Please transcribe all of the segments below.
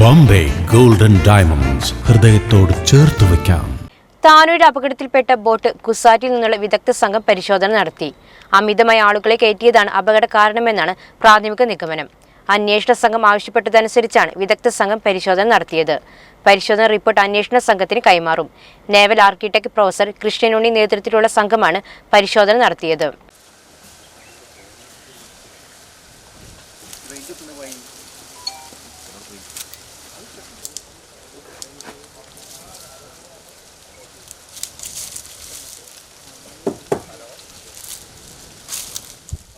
Bombay golden diamonds ഹൃദയത്തോട് ചേർത്ത് വെക്കാം താനൂർ അപകടത്തിൽപ്പെട്ട ബോട്ട് കുസാറ്റിൽ നിന്നുള്ള വിദഗ്ധ സംഘം പരിശോധന നടത്തി. അമിതമായ ആളുകളെ കയറ്റിയതാണ് അപകട കാരണമെന്നാണ് പ്രാഥമിക നിഗമനം. അന്വേഷണ സംഘം ആവശ്യപ്പെട്ടതനുസരിച്ചാണ് വിദഗ്ധ സംഘം പരിശോധന നടത്തിയത്. പരിശോധന റിപ്പോർട്ട് അന്വേഷണ സംഘത്തിന് കൈമാറും. നേവൽ ആർക്കിടെക്ട് പ്രൊഫസർ കൃഷ്ണനുണ്ണി നേതൃത്വത്തിലുള്ള സംഘമാണ് പരിശോധന നടത്തിയത്.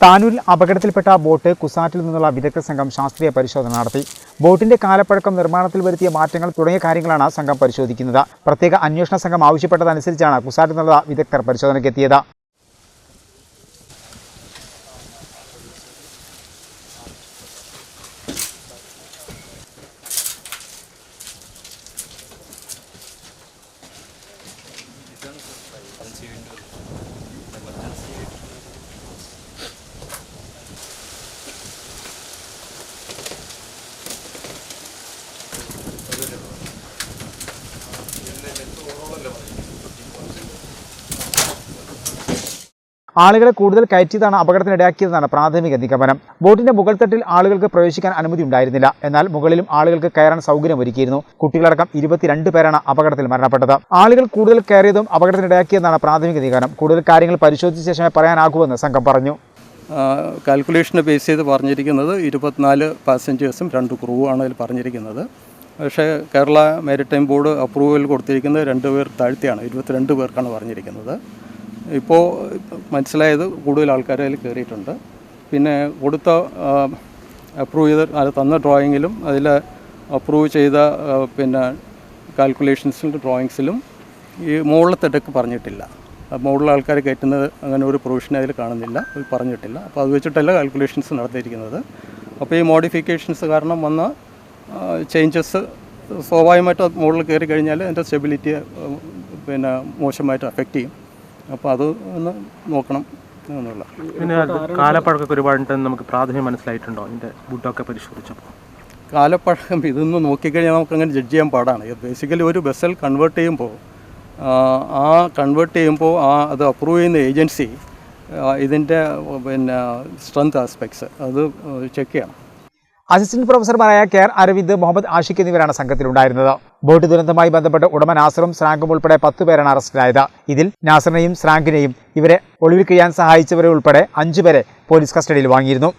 താനൂരിൽ അപകടത്തിൽപ്പെട്ട ബോട്ട് കുസാറ്റിൽ നിന്നുള്ള വിദഗ്ധ സംഘം ശാസ്ത്രീയ പരിശോധന നടത്തി. ബോട്ടിന്റെ കാലപ്പഴക്കം നിർമ്മാണത്തിൽ വരുത്തിയ മാറ്റങ്ങൾ തുടങ്ങിയ കാര്യങ്ങളാണ് സംഘം പരിശോധിക്കുന്നത്. പ്രത്യേക അന്വേഷണ സംഘം ആവശ്യപ്പെട്ടതനുസരിച്ചാണ് കുസാറ്റിൽ നിന്നുള്ള വിദഗ്ധർ പരിശോധനയ്ക്കെത്തിയത്. ആളുകളെ കൂടുതൽ കയറ്റിയതാണ് അപകടത്തിനിടയാക്കിയതെന്നാണ് പ്രാഥമിക നിഗമനം. ബോട്ടിന്റെ മുകൾ തട്ടിൽ ആളുകൾക്ക് പ്രവേശിക്കാൻ അനുമതി ഉണ്ടായിരുന്നില്ല. എന്നാൽ മുകളിലും ആളുകൾക്ക് കയറാൻ സൗകര്യമൊരുക്കിയിരുന്നു. കുട്ടികളടക്കം ഇരുപത്തിരണ്ട് പേരാണ് അപകടത്തിൽ മരണപ്പെട്ടത്. ആളുകൾ കൂടുതൽ കയറിയതും അപകടത്തിനിടയാക്കിയതെന്നാണ് പ്രാഥമിക നിഗമനം. കൂടുതൽ കാര്യങ്ങൾ പരിശോധിച്ച ശേഷമേ പറയാനാകൂവെന്ന് സംഘം പറഞ്ഞു. കാൽക്കുലേഷനെ ബേസ് ചെയ്ത് പറഞ്ഞിരിക്കുന്നത് ഇരുപത്തിനാല് പാസഞ്ചേഴ്സും രണ്ട് ക്രൂവാണ് അതിൽ പറഞ്ഞിരിക്കുന്നത്. പക്ഷേ കേരള മാരിടൈം ബോർഡ് അപ്രൂവൽ കൊടുത്തിരിക്കുന്നത് രണ്ട് പേർ താഴ്ത്തിയാണ് ഇരുപത്തിരണ്ട് പേർക്കാണ് പറഞ്ഞിരിക്കുന്നത്. ഇപ്പോൾ മനസ്സിലായത് കൂടുതൽ ആൾക്കാരെ അതിൽ കയറിയിട്ടുണ്ട്. പിന്നെ കൊടുത്ത അപ്രൂവ് ചെയ്ത അത് തന്ന ഡ്രോയിങ്ങിലും അതിൽ അപ്രൂവ് ചെയ്ത പിന്നെ കാൽക്കുലേഷൻസിലും ഡ്രോയിങ്സിലും ഈ മുകളിലത്തെ ഡെക്ക് പറഞ്ഞിട്ടില്ല. മുകളിലെ ആൾക്കാർ കയറ്റുന്നത് അങ്ങനെ ഒരു പ്രൊവിഷൻ അതിൽ കാണുന്നില്ല പറഞ്ഞിട്ടില്ല. അപ്പോൾ അത് വെച്ചിട്ടല്ല കാൽക്കുലേഷൻസ് നടത്തിയിരിക്കുന്നത്. അപ്പോൾ ഈ മോഡിഫിക്കേഷൻസ് കാരണം വന്ന ചേഞ്ചസ് സ്വാഭാവികമായിട്ട് മുകളിൽ കയറി കഴിഞ്ഞാൽ അതിന്റെ സ്റ്റെബിലിറ്റിയെ പിന്നെ മോശമായിട്ട് അഫക്റ്റ് ചെയ്യും. അപ്പോൾ അത് ഒന്ന് നോക്കണം എന്നുള്ള പിന്നെ കാലപ്പഴക്കൊക്കെ ഒരുപാട് നമുക്ക് പ്രാഥമികം മനസ്സിലായിട്ടുണ്ടോ? അതിന്റെ വുഡൊക്കെ പരിശോധിച്ചപ്പോൾ. കാലപ്പഴക്കം ഇതൊന്ന് നോക്കിക്കഴിഞ്ഞാൽ നമുക്ക് അങ്ങനെ ജഡ്ജ് ചെയ്യാൻ പാടാണ്. ബേസിക്കലി ഒരു ബസ്സിൽ കൺവേർട്ട് ചെയ്യുമ്പോൾ ആ കൺവേർട്ട് ചെയ്യുമ്പോൾ ആ അത് അപ്രൂവ് ചെയ്യുന്ന ഏജൻസി ഇതിന്റെ പിന്നെ സ്ട്രെങ്ത് ആസ്പെക്ട്സ് അത് ചെക്ക് ചെയ്യണം. അസിസ്റ്റന്റ് പ്രൊഫസർമാരായ കെ ആർ അരവിന്ദ് മുഹമ്മദ് ആഷിഖ് എന്നിവരാണ് സംഘത്തിലുണ്ടായിരുന്നത്. ബോട്ട് ദുരന്തമായി ബന്ധപ്പെട്ട് ഉടമ നാസറും സ്രാങ്കും ഉൾപ്പെടെ പത്ത് പേരാണ് അറസ്റ്റിലായത്. ഇതിൽ നാസറിനെയും സ്രാങ്കിനെയും ഇവരെ ഒളിവിൽ കഴിയാൻ സഹായിച്ചവരെ ഉൾപ്പെടെ അഞ്ചുപേരെ പോലീസ് കസ്റ്റഡിയിൽ വാങ്ങിയിരുന്നു.